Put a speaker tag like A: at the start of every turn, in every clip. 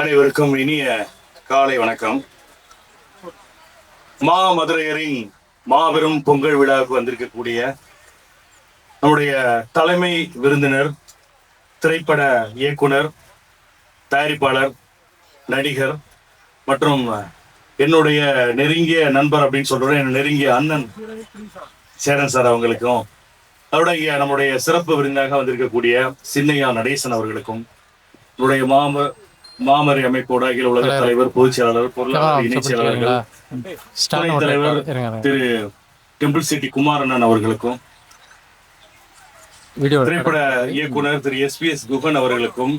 A: அனைவருக்கும் இனிய காலை வணக்கம். மா மதுரையரின் மாபெரும் பொங்கல் விழாவுக்கு வந்திருக்கக்கூடிய நம்முடைய தலைமை விருந்தினர் திரைப்பட இயக்குனர் தயாரிப்பாளர் நடிகர் மற்றும் என்னுடைய நெருங்கிய நண்பர் அப்படின்னு சொல்றேன். என் நெருங்கிய அண்ணன் சேரன் சார் அவங்களுக்கும் அதோட நம்முடைய சிறப்பு விருந்தாக வந்திருக்கக்கூடிய சின்னையா நடேசன் அவர்களுக்கும் நம்முடைய மாம மாமரி அமைப்போட அகில உலக தலைவர் பொதுச் செயலாளர் பொருளாதார இணைச் செயலாளர்கள் தலைவர் திரு டெம்பிள் சிட்டி குமாரண்ணன் அவர்களுக்கும் திரைப்பட இயக்குனர் Thiru S P S Guhan அவர்களுக்கும்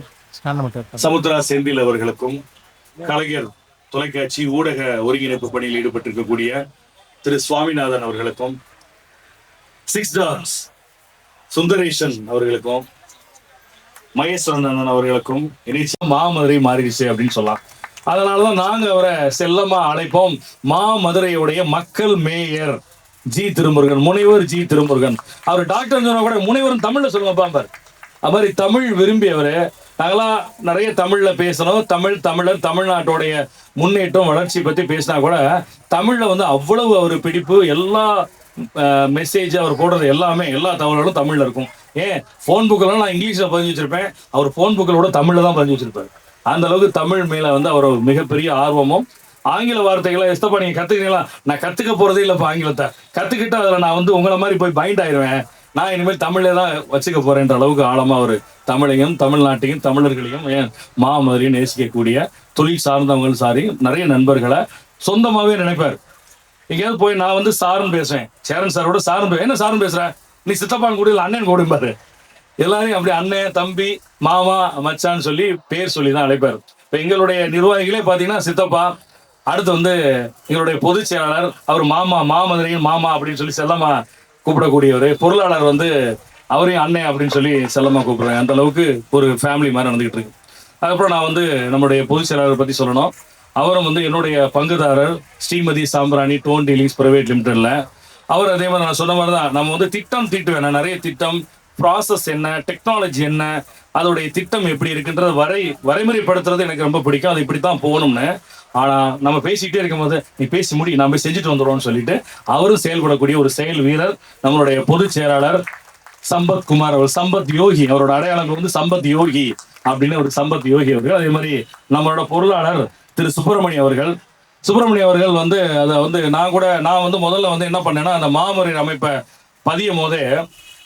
A: சமுத்ரா செந்தில் அவர்களுக்கும் கலைஞர் தொலைக்காட்சி ஊடக ஒருங்கிணைப்பு பணியில் ஈடுபட்டிருக்கக்கூடிய திரு சுவாமிநாதன் அவர்களுக்கும் சிக்ஸ் டாக்ஸ் சுந்தரேஷன் அவர்களுக்கும் மகேஸ்வரன் அவர்களுக்கும் இணைச்சு மாமதுரை மாறிடுச்சு அப்படின்னு சொல்லலாம். அதனாலதான் நாங்க அவரை செல்லமா அழைப்போம். மாமதுரையுடைய மக்கள் மேயர் ஜி திருமுருகன் முனைவர் ஜி திருமுருகன். அவர் டாக்டர் சொன்னா கூட முனைவரும் தமிழ்ல சொல்லுங்க பாம்பார் அது மாதிரி தமிழ் விரும்பியவர் நாங்களாம் நிறைய தமிழ்ல பேசணும் தமிழ் தமிழர் தமிழ்நாட்டுடைய முன்னேற்றம் வளர்ச்சி பத்தி பேசினா கூட தமிழ்ல வந்து அவ்வளவு அவர் பிடிப்பு எல்லா மெசேஜ் அவர் போடுறது எல்லாமே எல்லா தகவல்களும் தமிழ்ல இருக்கும். ஏன் ஃபோன் புக்கெல்லாம் நான் இங்கிலீஷ்ல பதிஞ்சு வச்சிருப்பேன். அவர் ஃபோன் புக்களோட தமிழ்ல தான் பதிஞ்சு வச்சிருப்பாரு. அந்த அளவுக்கு தமிழ் மேல வந்து அவர் மிகப்பெரிய ஆர்வமும் ஆங்கில வார்த்தைகளை எஸ்தப்பா நீங்க கற்றுக்கிறீங்களா நான் கத்துக்க போறதே இல்லைப்பா ஆங்கிலத்தை. கத்துக்கிட்டு அதுல நான் வந்து உங்களை மாதிரி போய் பைண்ட் ஆயிடுவேன் நான் இனிமேல் தமிழே தான் வச்சுக்க போகிறேன்ற அளவுக்கு ஆழமா ஒரு தமிழையும் தமிழ்நாட்டையும் தமிழர்களையும் ஏன் மாமதுரையும் நேசிக்கக்கூடிய தொழில் சார்ந்தவங்களும் சாரி நிறைய நண்பர்களை சொந்தமாவே நினைப்பார். எங்கேயாவது போய் நான் வந்து சாருன்னு பேசுவேன். சேரன் சாரோட சாருன்னு என்ன சாருன்னு பேசுகிறேன் நீ சித்தப்பான் கூட இல்லை அண்ணன் கூடும்பாரு எல்லாரையும் அப்படி அண்ணன் தம்பி மாமா மச்சான்னு சொல்லி பேர் சொல்லி தான் அழைப்பார். இப்போ எங்களுடைய நிர்வாகிகளே பார்த்தீங்கன்னா சித்தப்பா அடுத்து வந்து எங்களுடைய பொதுச் செயலாளர் அவர் மாமா மாமதுரையின் மாமா அப்படின்னு சொல்லி செல்லமா கூப்பிடக்கூடியவர். பொருளாளர் வந்து அவரையும் அண்ணன் அப்படின்னு சொல்லி செல்லமா கூப்பிடுறாங்க. அந்த அளவுக்கு ஒரு ஃபேமிலி மாதிரி நடந்துகிட்டு இருக்கு. அதுக்கப்புறம் நான் வந்து நம்முடைய பொதுச் செயலாளர் பற்றி சொல்லணும். அவரும் வந்து என்னுடைய பங்குதாரர் Shrimati Sambrani tone dealings private லிமிடெட்ல அவர் அதே மாதிரி நான் சொன்ன மாதிரி தான் நம்ம வந்து திட்டம் தீட்டுவேன். நான் நிறைய திட்டம் ப்ராசஸ் என்ன டெக்னாலஜி என்ன அதோடைய திட்டம் எப்படி இருக்குன்றது வரை வரைமுறைப்படுத்துறது எனக்கு ரொம்ப பிடிக்கும். அது இப்படி தான் போகணும்னு. ஆனால் நம்ம பேசிக்கிட்டே இருக்கும்போது நீ பேசி முடி நம்ம செஞ்சுட்டு வந்துடுவோம்னு சொல்லிட்டு அவரும் செயல்படக்கூடிய ஒரு செயல் வீரர் நம்மளுடைய பொதுச் செயலாளர் சம்பத் குமார் அவர். சம்பத் யோகி அவரோட அடையாளம் வந்து சம்பத் யோகி அப்படின்னு ஒரு சம்பத் யோகி அவர்கள். அதே மாதிரி நம்மளோட பொருளாளர் திரு சுப்பிரமணியம் அவர்கள் சுப்பிரமணியம் அவர்கள் வந்து அதை வந்து நான் கூட நான் வந்து முதல்ல வந்து என்ன பண்ணேன்னா அந்த மாமரின் அமைப்பை பதியும் போதே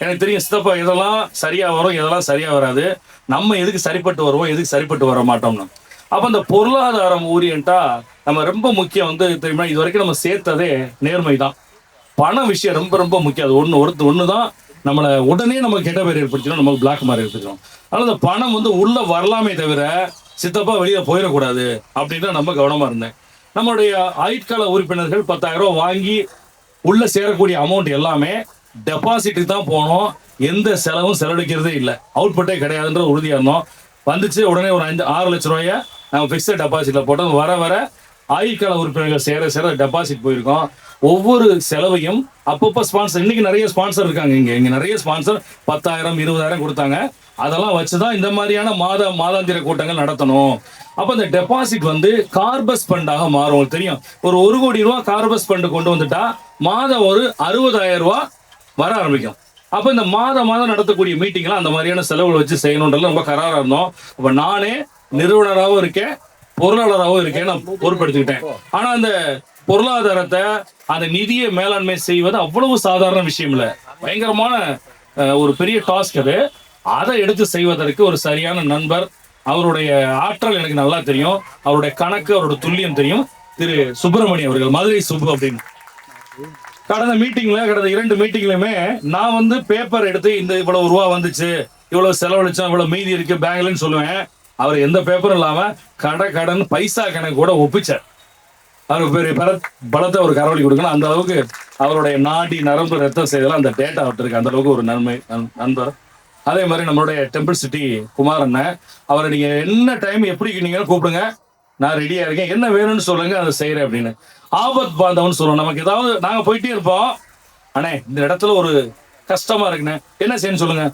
A: எனக்கு தெரியும் சித்தப்பா இதெல்லாம் சரியா வரும் இதெல்லாம் சரியா வராது. நம்ம எதுக்கு சரிப்பட்டு வருவோம் எதுக்கு சரிப்பட்டு வர மாட்டோம்னு. அப்போ அந்த பொருளாதாரம் ஊரியன்ட்டா நம்ம ரொம்ப முக்கியம் வந்து தெரியுமா இது வரைக்கும் நம்ம சேர்த்ததே நேர்மை தான். பண விஷயம் ரொம்ப ரொம்ப முக்கியம். அது ஒன்று ஒருத்தர் ஒன்று தான் நம்மளை உடனே நம்ம கெட்ட பேர் ஏற்படுத்திடும் நமக்கு பிளாக் மார்க் ஏற்படுத்திடும். அதனால் அந்த பணம் வந்து உள்ளே வரலாமே தவிர சித்தப்பா வெளியே போயிடக்கூடாது அப்படின்னு தான் நம்ம கவனமாக இருந்தேன். நம்மளுடைய ஆயுட்கால உறுப்பினர்கள் பத்தாயிரம் வாங்கி உள்ள சேரக்கூடிய அமௌண்ட் எல்லாமே டெபாசிட்டுக்கு தான் போனோம். எந்த செலவும் செலவழிக்கிறதே இல்லை. அவுட்புட்டே கிடையாதுன்ற உறுதியாக இருந்தோம். வந்துச்சு உடனே ஒரு அஞ்சு ஆறு லட்ச ரூபாய நம்ம ஃபிக்ஸட் டெபாசிட்ல போட்டோம். வர வர ஆயுட்கால உறுப்பினர்கள் சேர சேர டெபாசிட் போயிருக்கோம். ஒவ்வொரு செலவையும் அப்பப்போ ஸ்பான்சர் இன்னைக்கு நிறைய ஸ்பான்சர் இருக்காங்க இங்க. இங்க நிறைய ஸ்பான்சர் பத்தாயிரம் இருபதாயிரம் கொடுத்தாங்க. அதெல்லாம் வச்சுதான் இந்த மாதிரியான மாத மாதாந்திர கூட்டங்கள் நடத்தணும். அப்ப அந்த டெபாசிட் வந்து கார்பஸ் ஃபண்டாக மாறும் உங்களுக்கு தெரியும். ஒரு ஒரு கோடி ரூபா கார்பஸ் ஃபண்ட் கொண்டு வந்துட்டா மாதம் ஒரு அறுபதாயிரம் ரூபாய் வர ஆரம்பிக்கும். அப்ப இந்த மாதம் மாதம் நடத்தக்கூடிய மீட்டிங்லாம் அந்த மாதிரியான செலவுகள் வச்சு செய்யணுன்றதுல ரொம்ப கராரா இருந்தோம். அப்ப நானே நிறுவனராகவும் இருக்கேன் பொருளாளராகவும் இருக்கேன் நான் பொறுப்பெடுத்துக்கிட்டேன் ஆனா அந்த பொருளாதாரத்தை அந்த நிதியை மேலாண்மை செய்வது அவ்வளவு சாதாரண விஷயம் இல்ல. பயங்கரமான ஒரு பெரிய டாஸ்க் அது. அதை எடுத்து செய்வதற்கு ஒரு சரியான நண்பர் அவருடைய ஆற்றல் எனக்கு நல்லா தெரியும். அவருடைய கணக்கு அவருடைய துல்லியம் தெரியும். திரு சுப்பிரமணியம் அவர்கள் மதுரை சுப்பு அப்படின்னு. கடந்த மீட்டிங்ல கடந்த இரண்டு மீட்டிங்லயுமே நான் வந்து பேப்பர் எடுத்து இந்த இவ்வளவு ரூபா வந்துச்சு இவ்வளவு செலவழிச்சோம் இவ்வளவு மீதி இருக்கு பேங்க்லன்னு சொல்லுவேன். அவர் எந்த பேப்பரும் இல்லாம கடை கடன் பைசா கணக்கு கூட ஒப்பிச்சார். அவருக்கு பெரிய பல பலத்தை ஒரு கரவழி கொடுக்கணும். அந்த அளவுக்கு அவருடைய நாடி நரம்பு ரத்தம் செய்தெல்லாம் அந்த டேட்டா அவர்கிட்ட இருக்கு. அந்த அளவுக்கு ஒரு நன்மை நண்பர். அதே மாதிரி நம்மளுடைய டெம்பிள் சிட்டி குமார் அண்ணன் அவரை நீங்க என்ன டைம் எப்படி நீங்க கூப்பிடுங்க. நான் ரெடியா இருக்கேன். என்ன வேணும்னு சொல்லுங்க அதை செய்யறேன் அப்படின்னு. ஆபத் பாந்தவன் சொல்லுவோம் நமக்கு ஏதாவது நாங்க போயிட்டே இருப்போம். அண்ணே இந்த இடத்துல ஒரு கஷ்டமா இருக்குண்ணே. என்ன செய்யணும் சொல்லுங்க.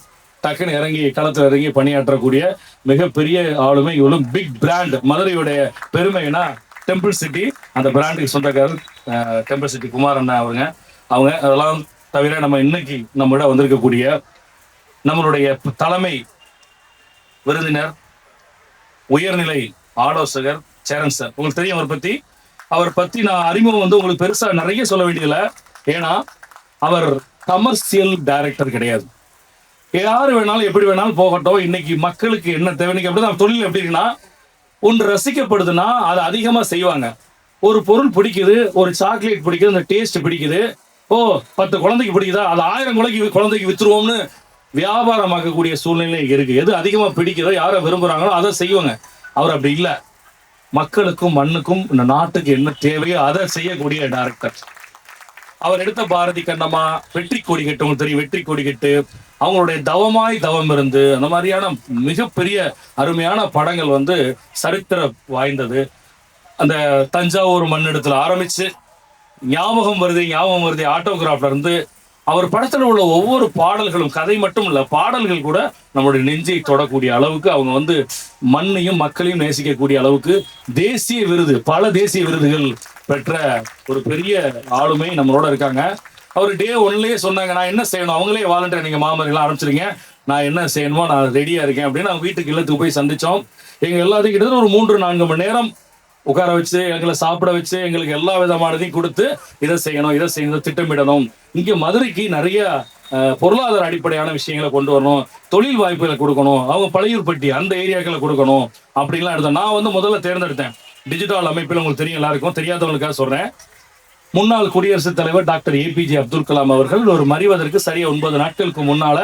A: டக்குன்னு இறங்கி களத்துல இறங்கி பணியாற்றக்கூடிய மிகப்பெரிய ஆளுமை இவளும் பிக் பிராண்ட் மதுரையுடைய பெருமைனா டெம்பிள் சிட்டி அந்த பிராண்டுக்கு சொந்தக்காரர் டெம்பிள் சிட்டி குமார் அண்ணா அவங்க அவங்க அதெல்லாம் தவிர நம்ம இன்னைக்கு நம்மளோட வந்திருக்கக்கூடிய நம்மளுடைய தலைமை விருந்தினர் உயர்நிலை ஆலோசகர் சேரன் சார். உங்களுக்கு தெரியும் அவர் பத்தி. அவர் பத்தி நான் அறிமுகம் வந்து உங்களுக்கு பெருசா நிறைய சொல்ல வேண்டியதில்லை. ஏன்னா அவர் கமர்ஷியல் டைரக்டர் கிடையாது. யாரு வேணாலும் எப்படி வேணாலும் போகட்டும். இன்னைக்கு மக்களுக்கு என்ன தேவை இன்னைக்கு தொழில் எப்படி இருக்குன்னா ஒன்று ரசிக்கப்படுதுன்னா அதை அதிகமாக செய்வாங்க. ஒரு பொருள் பிடிக்குது ஒரு சாக்லேட் பிடிக்குது அந்த டேஸ்ட் பிடிக்குது. ஓ பத்து குழந்தைக்கு பிடிக்குதா? அது ஆயிரம் குழந்தைக்கு குழந்தைக்கு வித்துருவோம்னு வியாபாரமாக்கக்கூடிய சூழ்நிலை இருக்கு. எது அதிகமா பிடிக்கிறதோ யாரை விரும்புறாங்களோ அதை செய்வாங்க. அவர் அப்படி இல்லை. மக்களுக்கும் மண்ணுக்கும் இந்த நாட்டுக்கு என்ன தேவையோ அதை செய்யக்கூடிய டைரக்டர் அவர் எடுத்த பாரதி கண்ணம்மா வெற்றி கொடி கட்டு உங்களுக்கு தெரியும் வெற்றி கொடி கட்டு. அவங்களுடைய தவமாய் தவம் இருந்து அந்த மாதிரியான மிகப்பெரிய அருமையான படங்கள் வந்து சரித்திர வாய்ந்தது. அந்த தஞ்சாவூர் மண்ணிடத்துல ஆரம்பிச்சு ஞாபகம் வருது ஞாபகம் வருது ஆட்டோகிராஃப்ல இருந்து அவர் படத்துல உள்ள ஒவ்வொரு பாடல்களும் கதை மட்டும் இல்ல பாடல்கள் கூட நம்மளுடைய நெஞ்சை தொடக்கூடிய அளவுக்கு அவங்க வந்து மண்ணையும் மக்களையும் நேசிக்கக்கூடிய அளவுக்கு தேசிய விருது பல தேசிய விருதுகள் பெற்ற ஒரு பெரிய ஆளுமை நம்மளோட இருக்காங்க. அவர் டே ஒன்லயே சொன்னாங்க நான் என்ன செய்யணும்? அவங்களே வாலண்டியர் நீங்க மாமரிலாம் ஆரம்பிச்சிருங்க நான் என்ன செய்யணுமோ நான் ரெடியா இருக்கேன். அப்படின்னு நான் வீட்டுக்கு இல்லத்துக்கு போய் சந்திச்சோம். எங்க எல்லாத்தையும் கிட்டத்தட்ட ஒரு மூன்று நான்கு மணி நேரம் உட்கார வச்சு எங்களை சாப்பிட வச்சு எங்களுக்கு எல்லா விதமானதையும் கொடுத்து இதை செய்யணும் இதை செய்யணும் திட்டமிடணும். இங்கே மதுரைக்கு நிறைய பொருளாதார அடிப்படையான விஷயங்களை கொண்டு வரணும். தொழில் வாய்ப்புகளை கொடுக்கணும். அவங்க பழையூர்பட்டி அந்த ஏரியாக்களை கொடுக்கணும். அப்படின்லாம் எடுத்தோம். நான் வந்து முதல்ல தேர்ந்தெடுத்தேன். டிஜிட்டல் அமைப்பில் உங்களுக்கு தெரியும் எல்லாருக்கும் தெரியாதவங்களுக்காக சொல்றேன். முன்னாள் குடியரசுத் தலைவர் டாக்டர் ஏபிஜே அப்துல் கலாம் அவர்கள் ஒரு மறைவதற்கு சரியா ஒன்பது நாட்களுக்கு முன்னால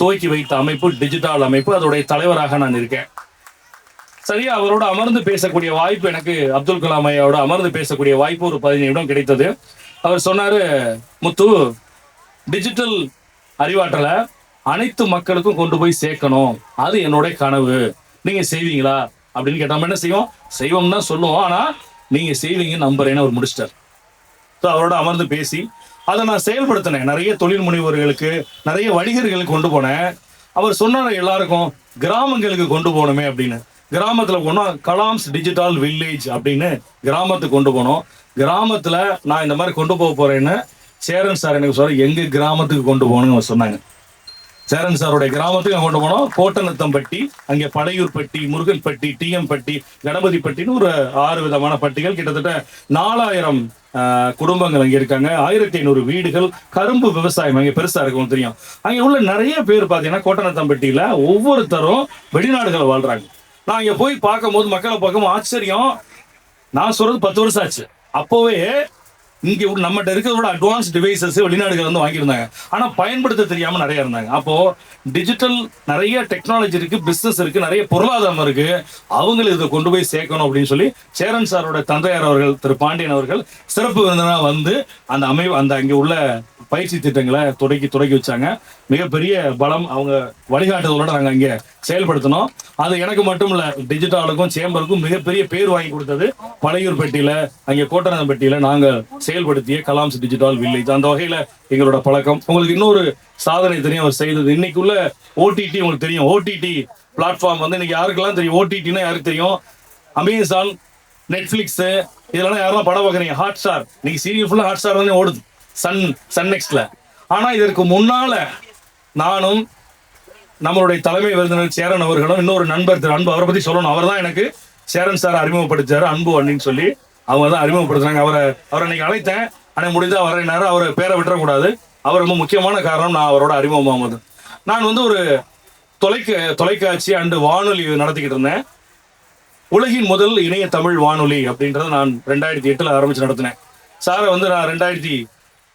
A: துவக்கி வைத்த அமைப்பு டிஜிட்டல் அமைப்பு. அதோடைய தலைவராக நான் இருக்கேன். சரியா அவரோட அமர்ந்து பேசக்கூடிய வாய்ப்பு எனக்கு அப்துல் கலாம் ஐயாவோட அமர்ந்து பேசக்கூடிய வாய்ப்பு ஒரு பதினஞ்சு நிமிடம் கிடைத்தது. அவர் சொன்னாரு முத்து டிஜிட்டல் அறிவாற்றலை அனைத்து மக்களுக்கும் கொண்டு போய் சேர்க்கணும். அது என்னுடைய கனவு. நீங்க செய்வீங்களா? அப்படின்னு கேட்டா நம்ம என்ன செய்வோம்? செய்வோம் தான் சொல்லுவோம். ஆனா நீங்க செய்வீங்க நம்புறேன்னு அவர் முடிச்சிட்டார். ஸோ அவரோட அமர்ந்து பேசி அதை நான் செயல்படுத்தினேன். நிறைய தொழில் முனைவோர்களுக்கு நிறைய வணிகர்களுக்கு கொண்டு போனேன். அவர் சொன்னார் எல்லாருக்கும் கிராமங்களுக்கு கொண்டு போகணுமே அப்படின்னு. கிராமத்தில் போனோம் கலாம்ஸ் டிஜிட்டல் வில்லேஜ் அப்படின்னு கிராமத்துக்கு கொண்டு போனோம். கிராமத்துல நான் இந்த மாதிரி கொண்டு போக போறேன்னு சேரன் சார் எனக்கு சொல்ற எங்கள் கிராமத்துக்கு கொண்டு போகணும்னு சொன்னாங்க. சேரன் சாருடைய கிராமத்துக்கு கொண்டு போனோம். கோட்டநத்தம்பட்டி அங்கே படையூர்பட்டி முருகன்பட்டி டிஎம்பட்டி கணபதிப்பட்டின்னு ஒரு ஆறு விதமான பட்டிகள். கிட்டத்தட்ட நாலாயிரம் ஆஹ், குடும்பங்கள் அங்கே இருக்காங்க. ஆயிரத்தி ஐநூறு வீடுகள் கரும்பு விவசாயம் அங்கே பெருசா இருக்கும் தெரியும். அங்கே உள்ள நிறைய பேர் பார்த்தீங்கன்னா கோட்டநத்தம்பட்டியில ஒவ்வொருத்தரும் வெளிநாடுகள் வாழ்றாங்க. நான் இங்கே போய் பார்க்கும்போது மக்களை பார்க்கும்போது ஆச்சரியம். நான் சொல்றது பத்து வருஷம் ஆச்சு. அப்போவே இங்க உள்ள நம்மகிட்ட இருக்கிறதோட அட்வான்ஸ் டிவைசஸ் வெளிநாடுகள் வந்து வாங்கியிருந்தாங்க. ஆனா பயன்படுத்த தெரியாம நிறைய இருந்தாங்க. அப்போ டிஜிட்டல் நிறைய டெக்னாலஜி இருக்கு பிசினஸ் இருக்கு நிறைய பொருளாதாரம் இருக்கு. அவங்களை இதை கொண்டு போய் சேர்க்கணும் அப்படின்னு சொல்லி சேரன் சாரோட தந்தையார் அவர்கள் திரு பாண்டியன் அவர்கள் சிறப்பு விருந்தினா வந்து அந்த அமைவு அந்த அங்க உள்ள பயிற்சி திட்டங்களை தொடக்கி தொடக்கி வச்சாங்க. மிகப்பெரிய பலம் அவங்க வழிகாட்டுதலோட நாங்க அங்க செயல்படுத்தினோம். அது எனக்கு மட்டும் இல்ல டிஜிட்டலுக்கும் சேம்பருக்கும் மிகப்பெரிய பேர் வாங்கி கொடுத்தது பழையூர்பட்டியில அங்கே கோட்டனம்பட்டியில நாங்க செயல்படுத்திய கலாம்ஸ் டிஜிட்டல் வில்லேஜ் அந்த வகையில எங்களோட பழக்கம். உங்களுக்கு இன்னொரு சாதனை தெரியும் அவர் செய்தது. இன்னைக்குள்ள ஓடிடி உங்களுக்கு தெரியும். ஓடிடி பிளாட்ஃபார்ம் வந்து இன்னைக்கு யாருக்கெல்லாம் தெரியும்? ஓடிடினா யாருக்கு தெரியும்? அமேசான் நெட்ஃபிளிக்ஸ் இதெல்லாம் யாரெல்லாம் படம் பார்க்குறீங்க? ஹாட் ஸ்டார் இன்னைக்கு சீரியல் ஃபுல்லாக ஹாட் ஸ்டார் தானே ஓடுது. சன் சன் நெக்ஸ்ட்ல ஆனால் இதற்கு முன்னால நானும் நம்மளுடைய தலைமை விருந்தினர் சேரன் அவர்களும் இன்னொரு நண்பர் திரு அன்பு அவரை பத்தி சொல்லணும். அவர் தான் எனக்கு சேரன் சார் அறிமுகப்படுத்தாரு அன்பு அண்ணின்னு சொல்லி. அவங்க தான் அறிமுகப்படுத்துறாங்க. அவரை அவரை இன்னைக்கு அழைத்தேன். ஆனால் முடிந்தா வர நேரம் அவரை பேரை விட்டுறக்கூடாது. அவர் ரொம்ப முக்கியமான காரணம் நான் அவரோட அறிமுகமாகுது நான் வந்து ஒரு தொலைக்க தொலைக்காட்சி அண்டு வானொலி நடத்திக்கிட்டு இருந்தேன். உலகின் முதல் இணைய தமிழ் வானொலி அப்படின்றத நான் ரெண்டாயிரத்தி எட்டில் ஆரம்பித்து நடத்தினேன். சாரை வந்து நான் ரெண்டாயிரத்தி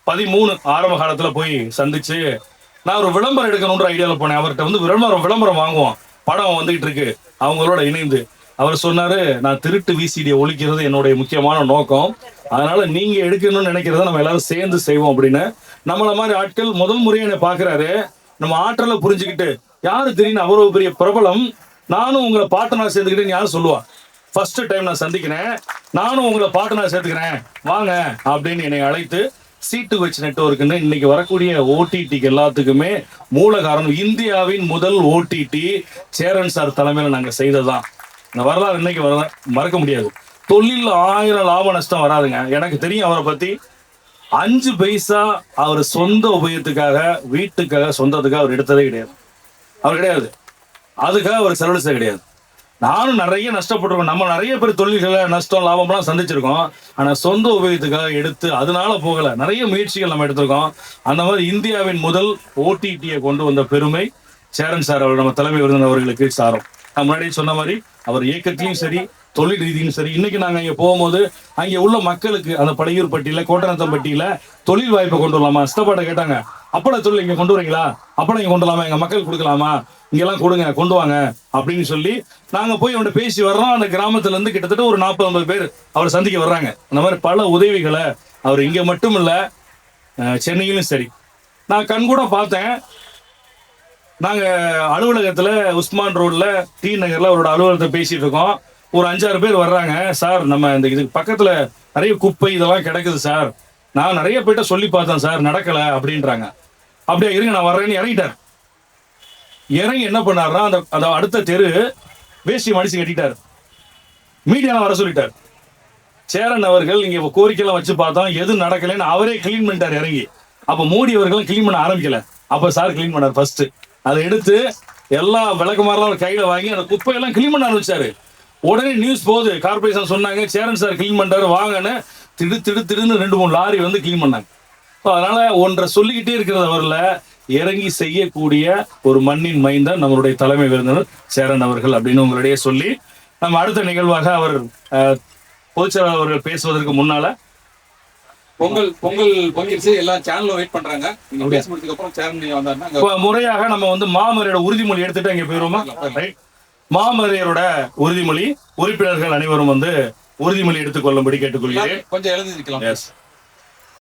A: பதிமூணு ஆரம்ப காலத்தில் போய் சந்திச்சு நான் ஒரு விளம்பரம் எடுக்கணுன்ற ஐடியாவில் போனேன். அவர்கிட்ட வந்து விளம்பரம் விளம்பரம் வாங்குவோம். படம் வந்துகிட்டு இருக்கு. அவங்களோட இணைந்து. அவர் சொன்னாரு நான் திருட்டு விசிடியை ஒழிக்கிறது என்னுடைய முக்கியமான நோக்கம். அதனால நீங்க எடுக்கணும்னு நினைக்கிறத நம்ம எல்லாரும் சேர்ந்து செய்வோம் அப்படின்னு. நம்மள மாதிரி ஆட்கள் முதல் முறையை என்னை பாக்குறாரு. நம்ம ஆற்றலை புரிஞ்சுக்கிட்டு யாரு தெரியும் அவ்வளவு பெரிய பிரபலம்? நானும் உங்களை பாட்டு நான் சேர்ந்துக்கிட்டேன்னு யாரும் சொல்லுவா? ஃபர்ஸ்ட் டைம் நான் சந்திக்கிறேன். நானும் உங்களை பாட்டு நான் சேர்த்துக்கிறேன். வாங்க அப்படின்னு என்னை அழைத்து சீட்டு வச்சு நெட்வொர்க்குன்னு இன்னைக்கு வரக்கூடிய ஓடிடிக்கு எல்லாத்துக்குமே மூல காரணம் இந்தியாவின் முதல் ஓடிடி சேரன் சார் தலைமையில் நாங்கள் செய்ததுதான். இந்த வரலாறு இன்னைக்கு வர மறக்க முடியாது. தொழில் ஆயிரம் லாப நஷ்டம் வராதுங்க. எனக்கு தெரியும் அவரை பத்தி. அஞ்சு பைசா அவர் சொந்த உபயோகத்துக்காக வீட்டுக்காக சொந்தத்துக்காக அவர் எடுத்ததே கிடையாது. அவர் கிடையாது. அதுக்காக அவர் செலவழிச்சது கிடையாது. நானும் நிறைய நஷ்டப்பட்டிருக்கோம். நம்ம நிறைய பேர் தொழில்களை நஷ்டம் லாபம்லாம் சந்திச்சிருக்கோம். ஆனால் சொந்த உபயோகத்துக்காக எடுத்து அதனால போகலை. நிறைய முயற்சிகள் நம்ம எடுத்திருக்கோம். அந்த மாதிரி இந்தியாவின் முதல் ஓடிடியை கொண்டு வந்த பெருமை சேரன் சார் அவர் நம்ம தலைமை விருந்தினர் சாரம் சாரும். நான் முன்னாடியே சொன்ன மாதிரி அவர் இயக்கத்திலையும் சரி தொழில் ரீதியும் சரி இன்னைக்கு நாங்கள் அங்கே போகும்போது அங்கே உள்ள மக்களுக்கு அந்த படையூர் பட்டியில் கோட்டநத்தம்பட்டியில தொழில் வாய்ப்பை கொண்டு வரலாமா? இஷ்டப்பட்ட கேட்டாங்க. அப்பட தொழில் இங்கே கொண்டு வரீங்களா? அப்பட இங்கே கொண்டு வரலாமா? எங்கள் மக்கள் கொடுக்கலாமா? இங்கெல்லாம் கொடுங்க கொண்டு வாங்க அப்படின்னு சொல்லி நாங்கள் போய் அவன்கிட்ட பேசி வர்றோம். அந்த கிராமத்துலேருந்து கிட்டத்தட்ட ஒரு நாற்பது ஐம்பது பேர் அவர் சந்திக்க வர்றாங்க. அந்த மாதிரி பல உதவிகளை அவர் இங்கே மட்டும் இல்லை சென்னையிலும் சரி. நான் கண் கூட பார்த்தேன். நாங்கள் அலுவலகத்துல உஸ்மான் ரோடில் டி நகர்ல அவரோட அலுவலகத்தை பேசிட்டு இருக்கோம். ஒரு அஞ்சாறு பேர் வர்றாங்க. சார் நம்ம இந்த இதுக்கு பக்கத்துல நிறைய குப்பை இதெல்லாம் கிடக்குது சார். நான் நிறைய பேர்கிட்ட சொல்லி பார்த்தேன் சார் நடக்கல அப்படின்றாங்க. அப்படியே இருங்க நான் வர்றேன்னு இறங்கிட்டார். இறங்கி என்ன பண்ணாருன்னா அந்த அந்த அடுத்த தெரு வேஷ்டி மடிச்சு கட்டிட்டார். மீடியாலாம் வர சொல்லிட்டார். சேரன் அவர்கள் இங்க கோரிக்கைலாம் வச்சு பார்த்தோம் எது நடக்கலைன்னு அவரே க்ளீன் பண்ணிட்டார் இறங்கி. அப்போ மோடி அவர்களும் க்ளீன் பண்ண ஆரம்பிக்கல. அப்போ சார் க்ளீன் பண்ணார் ஃபர்ஸ்ட்டு அதை எடுத்து எல்லா விளக்குமாரெல்லாம் அவர் கையில வாங்கி அந்த குப்பையெல்லாம் க்ளீன் பண்ண ஆரம்பிச்சாரு. உடனே நியூஸ் போகுது. கார்பரேஷன் சொன்னாங்க சேரன் சார் க்ளீன் பண்ணுறாரு வாங்கன்னு. திடு திடு திடுன்னு ரெண்டு மூணு லாரி வந்து க்ளீன் பண்ணாங்க. ஸோ அதனால ஒன்றை சொல்லிக்கிட்டே இருக்கிறத வரல இறங்கி செய்யக்கூடிய ஒரு மண்ணின் மைந்தன் நம்மளுடைய தலைமை விருந்தினர் சேரன் அவர்கள் அப்படின்னு உங்களிடையே சொல்லி நம்ம அடுத்த நிகழ்வாக அவர் பொதுச்செயலாளர் அவர்கள் பேசுவதற்கு முன்னால
B: பொங்கல் பொங்கல் பொங்கிருச்சு எல்லா சேனலும் வெயிட் பண்றாங்க. நீங்க பேச முடிச்சதுக்கு அப்புறம் வந்தாருன்னா
A: முறையாக நம்ம வந்து மாமரையோட உறுதிமொழி எடுத்துட்டு அங்க போயிருவோமா. மாமரையரோட உறுதிமொழி உறுப்பினர்கள் அனைவரும் வந்து உறுதிமொழி எடுத்துக்கொள்ளும்படி கேட்டுக்கொள்கிறேன்.
B: கொஞ்சம் எழுதி